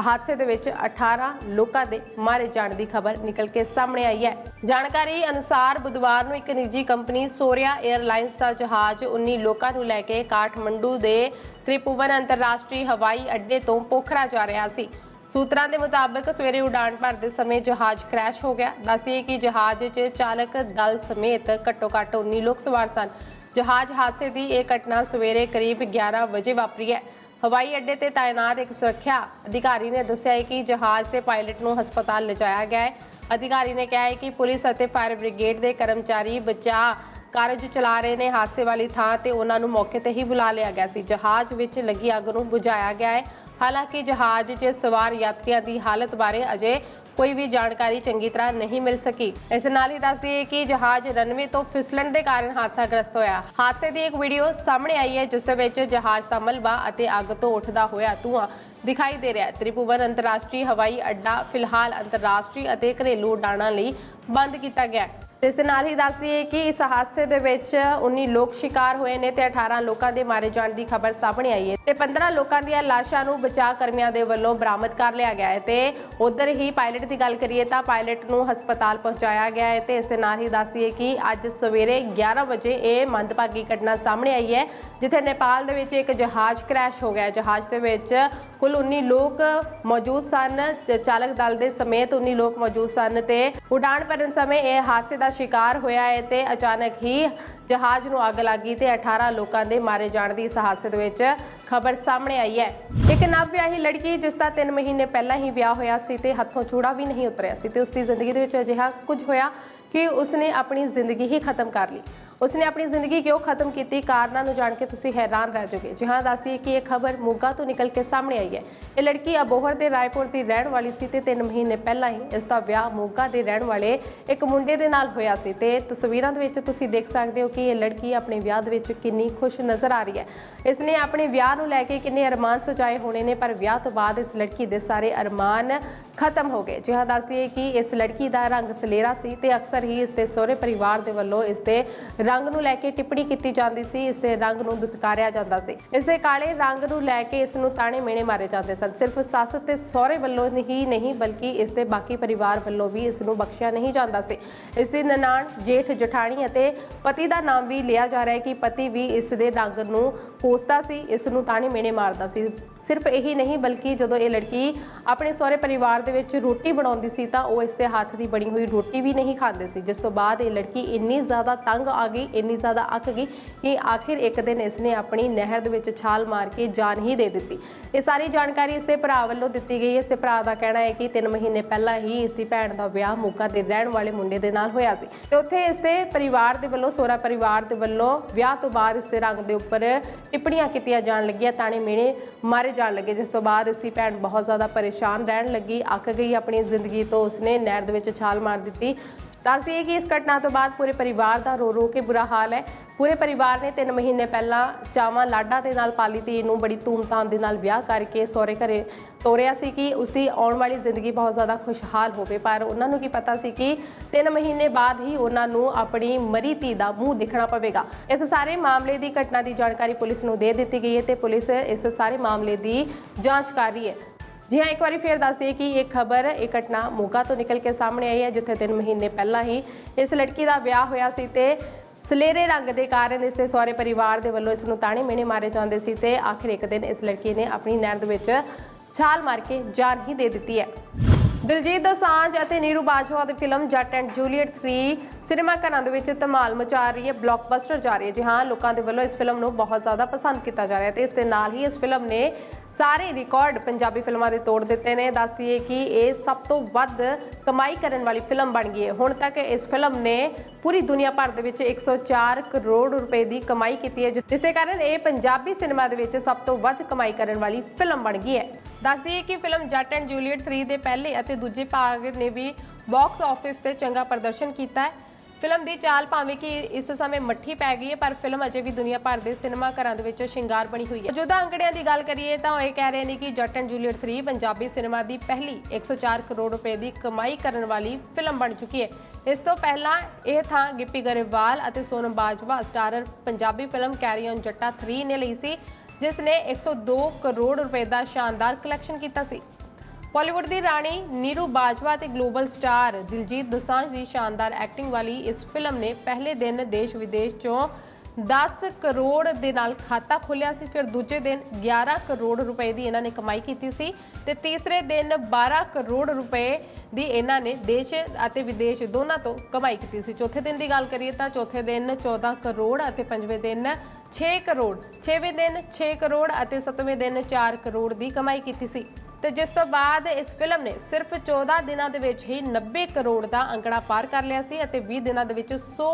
Speaker 1: ਹਾਦਸੇ ਦੇ ਵਿੱਚ 18 ਲੋਕਾਂ ਦੇ ਮਾਰੇ ਜਾਣ ਦੀ ਖਬਰ ਨਿਕਲ ਕੇ ਸਾਹਮਣੇ ਆਈ ਹੈ। ਜਾਣਕਾਰੀ ਅਨੁਸਾਰ ਬੁੱਧਵਾਰ ਨੂੰ ਇੱਕ ਨਿੱਜੀ ਕੰਪਨੀ ਸੋਰਿਆ 에ਅਰਲਾਈਨਸ ਦਾ ਜਹਾਜ਼ 19 ਲੋਕਾਂ ਨੂੰ ਲੈ ਕੇ ਕਾਠਮੰਡੂ ਦੇ ਤ੍ਰਿਪੁਵਨ ਅੰਤਰਰਾਸ਼ਟਰੀ ਹਵਾਈ ਅੱਡੇ ਤੋਂ ਪੋਖਰਾ ਜਾ ਰਿਹਾ ਸੀ। ਸੂਤਰਾਂ ਦੇ ਮੁਤਾਬਕ ਸਵੇਰੇ ਉਡਾਨ ਭਰਦੇ ਸਮੇਂ ਜਹਾਜ਼ ਕ੍ਰੈਸ਼ ਹੋ ਗਿਆ। ਦੱਸਦੀਏ ਕਿ ਜਹਾਜ਼ 'ਚ ਚਾਲਕ ਦਲ ਸਮੇਤ ਘੱਟੋ-ਘੱਟ 19 ਲੋਕ ਸਵਾਰ ਸਨ। ਜਹਾਜ਼ ਹਾਦਸੇ ਦੀ ਇਹ ਘਟਨਾ ਸਵੇਰੇ ਕਰੀਬ 11 ਵਜੇ ਵਾਪਰੀ ਹੈ। ਹਵਾਈ ਅੱਡੇ ਤੇ ਤਾਇਨਾਤ ਇੱਕ ਸੁਰੱਖਿਆ ਅਧਿਕਾਰੀ ਨੇ ਦੱਸਿਆ ਹੈ ਕਿ ਜਹਾਜ਼ ਦੇ ਪਾਇਲਟ ਨੂੰ ਹਸਪਤਾਲ ਲਿਜਾਇਆ ਗਿਆ ਹੈ। ਅਧਿਕਾਰੀ ਨੇ ਕਿਹਾ ਹੈ ਕਿ ਪੁਲਿਸ ਅਤੇ ਫਾਇਰ ਬ੍ਰਿਗੇਡ ਦੇ ਕਰਮਚਾਰੀ ਬਚਾਅ ਕਾਰਜ ਚਲਾ ਰਹੇ ਨੇ। ਹਾਦਸੇ ਵਾਲੀ ਥਾਂ ਤੇ ਉਹਨਾਂ ਨੂੰ ਮੌਕੇ ਤੇ ਹੀ ਬੁਲਾ ਲਿਆ ਗਿਆ ਸੀ। ਜਹਾਜ਼ ਵਿੱਚ ਲੱਗੀ ਅੱਗ ਨੂੰ ਬੁਝਾਇਆ ਗਿਆ ਹੈ। ਹਾਲਾਂਕਿ ਜਹਾਜ਼ 'ਚ ਸਵਾਰ ਯਾਤਰੀਆਂ ਦੀ ਹਾਲਤ ਬਾਰੇ ਅਜੇ ਕੋਈ ਵੀ ਜਾਣਕਾਰੀ ਚੰਗੀ ਤਰ੍ਹਾਂ ਨਹੀਂ ਮਿਲ ਸਕੀ। ਇਸ ਨਾਲ ਹੀ ਦੱਸ ਦਈਏ ਕਿ ਜਹਾਜ਼ ਰਨਵੇ ਤੋਂ ਫਿਸਲਣ ਦੇ ਕਾਰਨ ਹਾਦਸਾਗ੍ਰਸਤ ਹੋਇਆ। ਹਾਦਸੇ ਦੀ ਇੱਕ ਵੀਡੀਓ ਸਾਹਮਣੇ ਆਈ ਹੈ, ਜਿਸ ਦੇ ਵਿੱਚ ਜਹਾਜ਼ ਦਾ ਮਲਬਾ ਅਤੇ ਅੱਗ ਤੋਂ ਉੱਠਦਾ ਹੋਇਆ ਧੂੰਆਂ ਦਿਖਾਈ ਦੇ ਰਿਹਾ ਹੈ। ਤ੍ਰਿਭੁਵਨ ਅੰਤਰਰਾਸ਼ਟਰੀ ਹਵਾਈ ਅੱਡਾ ਫਿਲਹਾਲ ਅੰਤਰਰਾਸ਼ਟਰੀ ਅਤੇ ਘਰੇਲੂ ਉਡਾਣਾਂ ਲਈ ਬੰਦ ਕੀਤਾ ਗਿਆ ਹੈ। ਇਸ ਦੇ ਨਾਲ ਹੀ ਦੱਸ ਦਈਏ ਕਿ ਇਸ ਹਾਦਸੇ ਦੇ ਵਿੱਚ 19 ਲੋਕ ਸ਼ਿਕਾਰ ਹੋਏ ਨੇ ਤੇ 18 ਲੋਕਾਂ ਦੇ ਮਾਰੇ ਜਾਣ ਦੀ ਖਬਰ ਸਾਹਮਣੇ ਆਈ ਹੈ ਤੇ 15 ਲੋਕਾਂ ਦੀਆਂ ਲਾਸ਼ਾਂ ਨੂੰ ਬਚਾਅ ਕਰਮੀਆਂ ਦੇ ਵੱਲੋਂ ਬਰਾਮਦ ਕਰ ਲਿਆ ਗਿਆ ਹੈ ਤੇ ਉਧਰ ਹੀ ਪਾਇਲਟ ਦੀ ਗੱਲ ਕਰੀਏ ਤਾਂ ਪਾਇਲਟ ਨੂੰ ਹਸਪਤਾਲ ਪਹੁੰਚਾਇਆ ਗਿਆ ਹੈ ਤੇ ਇਸ ਦੇ ਨਾਲ ਹੀ ਦੱਸ ਦਈਏ ਕਿ ਅੱਜ ਸਵੇਰੇ 11 ਵਜੇ ਇਹ ਮੰਦਭਾਗੀ ਘਟਨਾ ਸਾਹਮਣੇ ਆਈ ਹੈ, ਜਿੱਥੇ ਨੇਪਾਲ ਦੇ ਵਿੱਚ ਇੱਕ ਜਹਾਜ਼ ਕ੍ਰੈਸ਼ ਹੋ ਗਿਆ। ਜਹਾਜ਼ ਦੇ ਵਿੱਚ ਕੁੱਲ 19 ਲੋਕ ਮੌਜੂਦ ਸਨ ਚਾਲਕ ਦਲ ਦੇ ਸਮੇਤ 19 ਲੋਕ ਮੌਜੂਦ ਸਨ ਤੇ ਉਡਾਣ ਭਰਨ ਸਮੇਂ ਇਹ ਹਾਦਸੇ ਦਾ ਸ਼ਿਕਾਰ ਹੋਇਆ ਹੈ ਤੇ ਅਚਾਨਕ ਹੀ ਜਹਾਜ਼ ਨੂੰ ਅੱਗ ਲੱਗੀ ਤੇ 18 ਲੋਕਾਂ ਦੇ ਮਾਰੇ ਜਾਣ ਦੀ ਇਸ ਹਾਦਸੇ ਦੇ ਵਿੱਚ ਖਬਰ ਸਾਹਮਣੇ ਆਈ ਹੈ। ਇੱਕ ਨਵ ਵਿਆਹੀ ਲੜਕੀ, ਜਿਸ ਦਾ 3 ਮਹੀਨੇ ਪਹਿਲਾਂ ਹੀ ਵਿਆਹ ਹੋਇਆ ਸੀ ਤੇ ਹੱਥੋਂ ਚੂੜਾ ਵੀ ਨਹੀਂ ਉਤਰਿਆ ਸੀ ਤੇ ਉਸ ਦੀ ਜ਼ਿੰਦਗੀ ਦੇ ਵਿੱਚ ਅਜਿਹਾ ਕੁਝ ਹੋਇਆ ਕਿ ਉਸਨੇ ਆਪਣੀ ਜ਼ਿੰਦਗੀ ਹੀ ਖਤਮ ਕਰ ਲਈ। ਉਸਨੇ ਆਪਣੀ ਜ਼ਿੰਦਗੀ ਕਿਉਂ ਖਤਮ ਕੀਤੀ? ਕਾਰਨਾਂ ਨੂੰ ਜਾਣ ਕੇ ਤੁਸੀਂ ਹੈਰਾਨ ਰਹਿ ਜਾਓਗੇ। ਜੀ ਹਾਂ ਦੱਸਦੀ ਹੈ ਕਿ ਇਹ ਖਬਰ ਮੋਗਾ ਤੋਂ ਨਿਕਲ ਕੇ ਸਾਹਮਣੇ ਆਈ ਹੈ। ਇਹ ਲੜਕੀ ਅਬੋਹਰ ਦੇ ਰਾਏਪੁਰ ਦੀ ਰਹਿਣ ਵਾਲੀ ਸੀ ਤੇ 3 ਮਹੀਨੇ ਪਹਿਲਾਂ ਹੀ ਇਸ ਦਾ ਵਿਆਹ ਮੋਗਾ ਦੇ ਰਹਿਣ ਵਾਲੇ ਇੱਕ ਮੁੰਡੇ ਦੇ ਨਾਲ ਹੋਇਆ ਸੀ। ਤੇ ਤਸਵੀਰਾਂ ਦੇ ਵਿੱਚ ਤੁਸੀਂ ਦੇਖ ਸਕਦੇ ਹੋ ਕਿ ਇਹ ਲੜਕੀ ਆਪਣੇ ਵਿਆਹ ਦੇ ਵਿੱਚ ਕਿੰਨੀ ਖੁਸ਼ ਨਜ਼ਰ ਆ ਰਹੀ ਹੈ। ਇਸ ਨੇ ਆਪਣੇ ਵਿਆਹ ਨੂੰ ਲੈ ਕੇ ਕਿੰਨੇ ਅਰਮਾਨ ਸਜਾਏ ਹੋਣੇ ਨੇ, ਪਰ ਵਿਆਹ ਤੋਂ ਬਾਅਦ ਇਸ ਲੜਕੀ ਦੇ ਸਾਰੇ ਅਰਮਾਨ ਖਤਮ ਹੋ ਗਏ। ਜਿਹਾ ਹਾਂ ਦੱਸਦੀ ਹੈ ਕਿ ਇਸ ਲੜਕੀ ਦਾ ਰੰਗ ਸਲੇਰਾ ਸੀ ਤੇ ਅਕਸਰ ਹੀ ਇਸ ਦੇ ਸਹੁਰੇ ਪਰਿਵਾਰ ਦੇ ਵੱਲੋਂ ਇਸ ਦੇ ਰੰਗ ਨੂੰ ਲੈ ਕੇ ਟਿੱਪਣੀ ਕੀਤੀ ਜਾਂਦੀ ਸੀ। ਇਸ ਦੇ ਰੰਗ ਨੂੰ ਦੁਤਕਾਰਿਆ ਜਾਂਦਾ ਸੀ। ਇਸ ਦੇ ਕਾਲੇ ਰੰਗ ਨੂੰ ਲੈ ਕੇ ਇਸ ਨੂੰ ਤਾਣੇ ਮੇਣੇ ਮਾਰੇ ਜਾਂਦੇ ਸਨ। ਸਿਰਫ ਸੱਸ ਤੇ ਸਹੁਰੇ ਵੱਲੋਂ ਹੀ ਨਹੀਂ, ਬਲਕਿ ਇਸ ਦੇ ਬਾਕੀ ਪਰਿਵਾਰ ਵੱਲੋਂ ਵੀ ਇਸ ਨੂੰ ਬਖਸ਼ਿਆ ਨਹੀਂ ਜਾਂਦਾ ਸੀ। ਇਸ ਦੀ ਨਨਾਣ ਜੇਠ ਜਠਾਣੀ ਅਤੇ ਪਤੀ ਦਾ ਨਾਮ ਵੀ ਲਿਆ ਜਾ ਰਿਹਾ ਹੈ ਕਿ ਪਤੀ ਵੀ ਇਸ ਦੇ ਰੰਗ ਨੂੰ ਕੋਸਦਾ ਸੀ ਇਸ ਨੂੰ ਤਾਣੇ ਮੇਣੇ ਮਾਰਦਾ ਸੀ। ਸਿਰਫ ਇਹੀ ਨਹੀਂ, ਬਲਕਿ ਜਦੋਂ ਇਹ ਲੜਕੀ ਆਪਣੇ ਸਹੁਰੇ ਪਰਿਵਾਰ ਦੇ ਵਿੱਚ ਰੋਟੀ ਬਣਾਉਂਦੀ ਸੀ ਤਾਂ ਉਹ ਇਸ ਦੇ ਹੱਥ ਦੀ ਬਣੀ ਹੋਈ ਰੋਟੀ ਵੀ ਨਹੀਂ ਖਾਂਦੇ ਸੀ। ਜਿਸ ਤੋਂ ਬਾਅਦ ਇਹ ਲੜਕੀ ਇੰਨੀ ਜ਼ਿਆਦਾ ਤੰਗ ਆ ਗਈ, ਇੰਨੀ ਜ਼ਿਆਦਾ ਅੱਕ ਗਈ ਕਿ ਆਖਿਰ ਇੱਕ ਦਿਨ ਇਸ ਨੇ ਆਪਣੀ ਨਹਿਰ ਦੇ ਵਿੱਚ ਛਾਲ ਮਾਰ ਕੇ ਜਾਨ ਹੀ ਦੇ ਦਿੱਤੀ। ਇਹ ਸਾਰੀ ਜਾਣਕਾਰੀ ਇਸ ਦੇ ਭਰਾ ਵੱਲੋਂ ਦਿੱਤੀ ਗਈ। ਹੈ ਇਸ ਦੇ ਭਰਾ ਦਾ ਕਹਿਣਾ ਹੈ ਕਿ 3 ਮਹੀਨੇ ਪਹਿਲਾਂ ਹੀ ਇਸ ਦੀ ਭੈਣ ਦਾ ਵਿਆਹ ਮੋਗਾ ਦੇ ਰਹਿਣ ਵਾਲੇ ਮੁੰਡੇ ਦੇ ਨਾਲ ਹੋਇਆ ਸੀ। ਤੇ ਉੱਥੇ ਇਸ ਦੇ ਪਰਿਵਾਰ ਦੇ ਵੱਲੋਂ, ਸੋਹਰਾ ਪਰਿਵਾਰ ਦੇ ਵੱਲੋਂ ਵਿਆਹ ਤੋਂ ਬਾਅਦ ਇਸ ਦੇ ਰੰਗ ਦੇ ਉੱਪਰ ਟਿੱਪਣੀਆਂ ਕੀਤੀਆਂ ਜਾਣ ਲੱਗੀਆਂ, ਤਾਣੇ ਮੇਣੇ ਮਾਰੇ ਜਾਣ ਲੱਗੇ, ਜਿਸ ਤੋਂ ਬਾਅਦ ਇਸ ਦੀ ਭੈਣ ਬਹੁਤ ਜ਼ਿਆਦਾ ਪਰੇਸ਼ਾਨ ਰਹਿਣ ਲੱਗੀ, ਅੱਕ ਗਈ ਆਪਣੀ ਜ਼ਿੰਦਗੀ ਤੋਂ, ਉਸਨੇ ਨਹਿਰ ਦੇ ਵਿੱਚ ਛਾਲ ਮਾਰ ਦਿੱਤੀ। ਦੱਸਦੀ ਹੈ ਕਿ ਇਸ ਘਟਨਾ ਤੋਂ ਬਾਅਦ ਪੂਰੇ ਪਰਿਵਾਰ ਦਾ ਰੋ ਰੋ ਕੇ ਬੁਰਾ ਹਾਲ ਹੈ। ਪੂਰੇ ਪਰਿਵਾਰ ਨੇ 3 ਮਹੀਨੇ ਪਹਿਲਾਂ ਚਾਵਾਂ ਲਾਡਾ ਦੇ ਨਾਲ ਪਾਲੀ ਧੀ ਨੂੰ ਬੜੀ ਧੂਮਧਾਮ ਦੇ ਨਾਲ ਵਿਆਹ ਕਰਕੇ ਸਹੁਰੇ ਘਰੇ ਤੋਰਿਆ ਸੀ ਕਿ ਉਸਦੀ ਆਉਣ ਵਾਲੀ ਜ਼ਿੰਦਗੀ ਬਹੁਤ ਜ਼ਿਆਦਾ ਖੁਸ਼ਹਾਲ ਹੋਵੇ। ਪਰ ਉਹਨਾਂ ਨੂੰ ਕੀ ਪਤਾ ਸੀ ਕਿ 3 ਮਹੀਨੇ ਬਾਅਦ ਹੀ ਉਹਨਾਂ ਨੂੰ ਆਪਣੀ ਮਰੀ ਧੀ ਦਾ ਮੂੰਹ ਦਿਖਣਾ ਪਵੇਗਾ। ਇਸ ਸਾਰੇ ਮਾਮਲੇ ਦੀ ਘਟਨਾ ਦੀ ਜਾਣਕਾਰੀ ਪੁਲਿਸ ਨੂੰ ਦੇ ਦਿੱਤੀ ਗਈ ਹੈ ਤੇ ਪੁਲਿਸ ਇਸ ਸਾਰੇ ਮਾਮਲੇ ਦੀ ਜਾਂਚ ਕਰ ਰਹੀ ਹੈ। ਜੀ ਹਾਂ, ਇੱਕ ਵਾਰੀ ਫੇਰ ਦੱਸ ਦਈਏ ਕਿ ਇਹ ਖਬਰ, ਇਹ ਘਟਨਾ ਮੋਗਾ ਤੋਂ ਨਿਕਲ ਕੇ ਸਾਹਮਣੇ ਆਈ ਹੈ, ਜਿੱਥੇ 3 ਮਹੀਨੇ ਪਹਿਲਾਂ ਹੀ ਇਸ ਲੜਕੀ ਦਾ ਵਿਆਹ ਹੋਇਆ ਸੀ ਤੇ ਸਲੇਰੇ ਰੰਗ ਦੇ ਕਾਰਨ ਇਸ ਦੇ ਸਹੁਰੇ ਪਰਿਵਾਰ ਦੇ ਵੱਲੋਂ ਇਸ ਨੂੰ ਤਾਣੇ ਮੇਣੇ ਮਾਰੇ ਜਾਂਦੇ ਸੀ ਤੇ ਆਖਿਰ ਇੱਕ ਦਿਨ ਇਸ ਲੜਕੀ ਨੇ ਆਪਣੀ ਨਹਿਰ ਦੇ ਵਿੱਚ ਛਾਲ ਮਾਰ ਕੇ ਜਾਨ ਹੀ ਦੇ ਦਿੱਤੀ ਹੈ। ਦਿਲਜੀਤ ਦੋਸਾਂਝ ਅਤੇ ਨੀਰੂ ਬਾਜਵਾ ਦੀ film Jatt and Juliet 3 cinema ਘਰਾਂ ਦੇ ਵਿੱਚ ਧਮਾਲ ਮਚਾ ਰਹੀ ਹੈ ਬਲੌਕਬਸਟਰ ਜਾ ਰਹੀ ਹੈ। ਜੀ ਹਾਂ, ਲੋਕਾਂ ਦੇ ਵੱਲੋਂ ਇਸ ਫਿਲਮ ਨੂੰ ਬਹੁਤ ਜ਼ਿਆਦਾ ਪਸੰਦ ਕੀਤਾ ਜਾ ਰਿਹਾ ਹੈ ਤੇ ਇਸ ਦੇ ਨਾਲ ਹੀ ਇਸ ਫਿਲਮ ਨੇ ਸਾਰੇ ਰਿਕਾਰਡ ਪੰਜਾਬੀ ਫਿਲਮਾਂ ਦੇ ਤੋੜ ਦਿੱਤੇ ਨੇ। ਦੱਸਦੀ ਹੈ ਕਿ ਇਹ ਸਭ ਤੋਂ ਵੱਧ ਕਮਾਈ ਕਰਨ ਵਾਲੀ ਫਿਲਮ ਬਣ ਗਈ ਹੈ। ਹੁਣ ਤੱਕ ਇਸ ਫਿਲਮ ਨੇ ਪੂਰੀ ਦੁਨੀਆ ਭਰ ਦੇ ਵਿੱਚ 104 ਕਰੋੜ ਰੁਪਏ ਦੀ ਕਮਾਈ ਕੀਤੀ ਹੈ, ਜਿਸ ਦੇ ਕਾਰਨ ਇਹ ਪੰਜਾਬੀ ਸਿਨੇਮਾ ਦੇ ਵਿੱਚ ਸਭ ਤੋਂ ਵੱਧ ਕਮਾਈ ਕਰਨ ਵਾਲੀ ਫਿਲਮ ਬਣ ਗਈ ਹੈ। ਦੱਸਦੀ ਹੈ ਕਿ ਫਿਲਮ ਜੱਟ ਐਂਡ ਜੂਲੀਅਟ 3 ਦੇ ਪਹਿਲੇ ਅਤੇ ਦੂਜੇ ਭਾਗ ਨੇ ਵੀ ਬਾਕਸ ਆਫਿਸ ਤੇ ਚੰਗਾ ਪ੍ਰਦਰਸ਼ਨ ਕੀਤਾ ਹੈ। ਫਿਲਮ ਦੀ ਚਾਲ ਭਾਵੇਂ ਕਿ ਇਸ ਸਮੇਂ ਮੱਠੀ ਪੈ ਗਈ ਹੈ, ਪਰ ਫਿਲਮ ਅਜੇ ਵੀ ਦੁਨੀਆ ਭਰ ਦੇ ਸਿਨੇਮਾ ਘਰਾਂ ਦੇ ਵਿੱਚ ਸ਼ਿੰਗਾਰ ਬਣੀ ਹੋਈ ਹੈ। ਜੁਦਾ ਅੰਕੜਿਆਂ ਦੀ ਗੱਲ ਕਰੀਏ ਤਾਂ ਉਹ ਇਹ ਕਹਿ ਰਹੇ ਨੇ ਕਿ Jatt and Juliet 3 Punjabi cinema ਦੀ ਪਹਿਲੀ 104 ਕਰੋੜ ਰੁਪਏ ਦੀ ਕਮਾਈ ਕਰਨ ਵਾਲੀ ਫਿਲਮ ਬਣ ਚੁੱਕੀ ਹੈ। ਇਸ ਤੋਂ ਪਹਿਲਾਂ ਇਹ ਥਾਂ ਗਿੱਪੀ ਗਰੇਵਾਲ ਅਤੇ Sonam Bajwa starrer Punjabi film carry on Jatta 3 ਨੇ ਲਈ ਸੀ, ਜਿਸ ਨੇ 102 ਕਰੋੜ ਰੁਪਏ ਦਾ ਸ਼ਾਨਦਾਰ ਕਲੈਕਸ਼ਨ ਕੀਤਾ ਸੀ। ਬਾਲੀਵੁੱਡ ਦੀ ਰਾਣੀ ਨੀਰੂ ਬਾਜਵਾ ਤੇ ਗਲੋਬਲ ਸਟਾਰ ਦਿਲਜੀਤ ਦੋਸਾਂਝ ਦੀ ਸ਼ਾਨਦਾਰ ਐਕਟਿੰਗ ਵਾਲੀ ਇਸ ਫਿਲਮ ਨੇ ਪਹਿਲੇ ਦਿਨ ਦੇਸ਼ ਵਿਦੇਸ਼ ਚੋਂ 10 ਕਰੋੜ ਦੇ ਨਾਲ ਖਾਤਾ ਖੋਲ੍ਹਿਆ ਸੀ, ਫਿਰ ਦੂਜੇ ਦਿਨ 11 ਕਰੋੜ ਰੁਪਏ ਦੀ ਇਹਨਾਂ ਨੇ ਕਮਾਈ ਕੀਤੀ ਸੀ ਤੇ ਤੀਸਰੇ ਦਿਨ 12 ਕਰੋੜ ਰੁਪਏ ਦੀ ਇਹਨਾਂ ਨੇ ਦੇਸ਼ ਅਤੇ ਵਿਦੇਸ਼ ਦੋਨਾਂ ਤੋਂ ਕਮਾਈ ਕੀਤੀ ਸੀ। ਚੌਥੇ ਦਿਨ ਦੀ ਗੱਲ ਕਰੀਏ ਤਾਂ ਚੌਥੇ ਦਿਨ 14 ਕਰੋੜ ਅਤੇ ਪੰਜਵੇਂ ਦਿਨ 6 ਕਰੋੜ, ਛੇਵੇਂ ਦਿਨ 6 ਕਰੋੜ ਅਤੇ ਸੱਤਵੇਂ ਦਿਨ 4 ਕਰੋੜ ਦੀ ਕਮਾਈ ਕੀਤੀ ਸੀ। ਤੇ ਜਿਸ ਤੋਂ ਬਾਅਦ ਇਸ ਫਿਲਮ ਨੇ ਸਿਰਫ 14 ਦਿਨਾਂ ਦੇ ਵਿੱਚ ਹੀ 90 ਕਰੋੜ ਦਾ ਅੰਕੜਾ ਪਾਰ ਕਰ ਲਿਆ ਸੀ ਅਤੇ 20 ਦਿਨਾਂ ਦੇ ਵਿੱਚ 100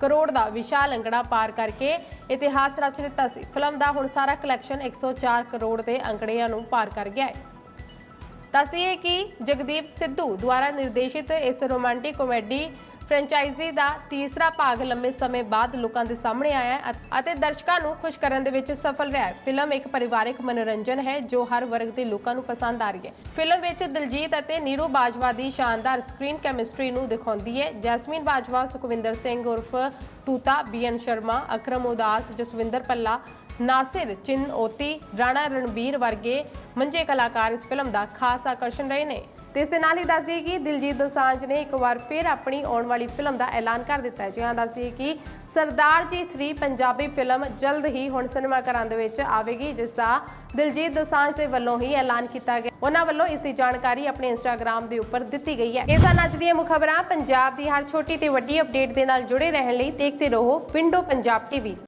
Speaker 1: ਕਰੋੜ ਦਾ ਵਿਸ਼ਾਲ ਅੰਕੜਾ ਪਾਰ ਕਰਕੇ ਇਤਿਹਾਸ ਰਚ ਦਿੱਤਾ ਸੀ। ਫਿਲਮ ਦਾ ਹੁਣ ਸਾਰਾ ਕਲੈਕਸ਼ਨ 104 ਕਰੋੜ ਦੇ ਅੰਕੜਿਆਂ ਨੂੰ ਪਾਰ ਕਰ ਗਿਆ ਹੈ। ਦੱਸਦੀ ਹੈ ਕਿ ਜਗਦੀਪ ਸਿੱਧੂ ਦੁਆਰਾ ਨਿਰਦੇਸ਼ਿਤ ਇਸ ਰੋਮਾਂਟਿਕ ਕਾਮੇਡੀ ਫਰੈਂਚਾਈਜ਼ੀ ਦਾ ਤੀਸਰਾ ਭਾਗ ਲੰਮੇ ਸਮੇਂ ਬਾਅਦ ਲੋਕਾਂ ਦੇ ਸਾਹਮਣੇ ਆਇਆ ਹੈ ਅਤੇ- ਦਰਸ਼ਕਾਂ ਨੂੰ ਖੁਸ਼ ਕਰਨ ਦੇ ਵਿੱਚ ਸਫਲ ਰਿਹਾ ਹੈ। ਫਿਲਮ ਇੱਕ ਪਰਿਵਾਰਕ ਮਨੋਰੰਜਨ ਹੈ ਜੋ ਹਰ ਵਰਗ ਦੇ ਲੋਕਾਂ ਨੂੰ ਪਸੰਦ ਆ ਰਹੀ ਹੈ। ਫਿਲਮ ਵਿੱਚ ਦਿਲਜੀਤ ਅਤੇ ਨੀਰੂ ਬਾਜਵਾ ਦੀ ਸ਼ਾਨਦਾਰ ਸਕਰੀਨ ਕੈਮਿਸਟਰੀ ਨੂੰ ਦਿਖਾਉਂਦੀ ਹੈ। ਜੈਸਮੀਨ ਬਾਜਵਾ, ਸੁਖਵਿੰਦਰ ਸਿੰਘ ਉਰਫ ਤੂਤਾ ਬੀਐਨ ਸ਼ਰਮਾ, ਅਕਰਮ ਉਦਾਸ, ਜਸਵਿੰਦਰ ਪੱਲਾ, ਨਾਸਿਰ, ਚਿੰਨ ਓਤੀ, ਰਾਣਾ ਰਣਬੀਰ ਵਰਗੇ ਮੰਝੇ ਕਲਾਕਾਰ ਇਸ ਫਿਲਮ ਦਾ ਖਾਸ ਆਕਰਸ਼ਣ ਰਹੇ ਨੇ। ਤੇ ਇਸ ਦੇ ਨਾਲ ਹੀ ਦੱਸ ਦਈਏ ਕਿ ਦਿਲਜੀਤ ਦੋਸਾਂਝ ਨੇ ਇੱਕ ਵਾਰ ਫਿਰ ਆਪਣੀ ਆਉਣ ਵਾਲੀ ਫਿਲਮ ਦਾ ਐਲਾਨ ਕਰ ਦਿੱਤਾ ਹੈ। ਜੀ ਹਾਂ ਦੱਸ ਦਈਏ ਕਿ ਸਰਦਾਰ ਜੀ 3 ਪੰਜਾਬੀ ਫਿਲਮ ਜਲਦ ਹੀ ਹੁਣ ਸਿਨੇਮਾ ਘਰਾਂ ਦੇ ਵਿੱਚ ਆਵੇਗੀ, ਜਿਸ ਦਾ ਦਿਲਜੀਤ ਦੋਸਾਂਝ ਦੇ ਵੱਲੋਂ ਹੀ ਐਲਾਨ ਕੀਤਾ ਗਿਆ। ਉਹਨਾਂ ਵੱਲੋਂ ਇਸ ਦੀ ਜਾਣਕਾਰੀ ਆਪਣੇ ਇੰਸਟਾਗ੍ਰam ਦੇ ਉੱਪਰ ਦਿੱਤੀ ਗਈ ਹੈ। ਇਹ ਸਨ ਅੱਜ ਦੀਆਂ ਮੁੱਖ ਖਬਰਾਂ ਪੰਜਾਬ ਦੀ ਹਰ ਛੋਟੀ ਤੇ ਵੱਡੀ ਅਪਡੇਟ ਦੇ ਨਾਲ ਜੁੜੇ ਰਹਿਣ ਲਈ ਦੇਖਦੇ ਰਹੋ ਵਿੰਡੋ ਪੰਜਾਬ ਟੀਵੀ।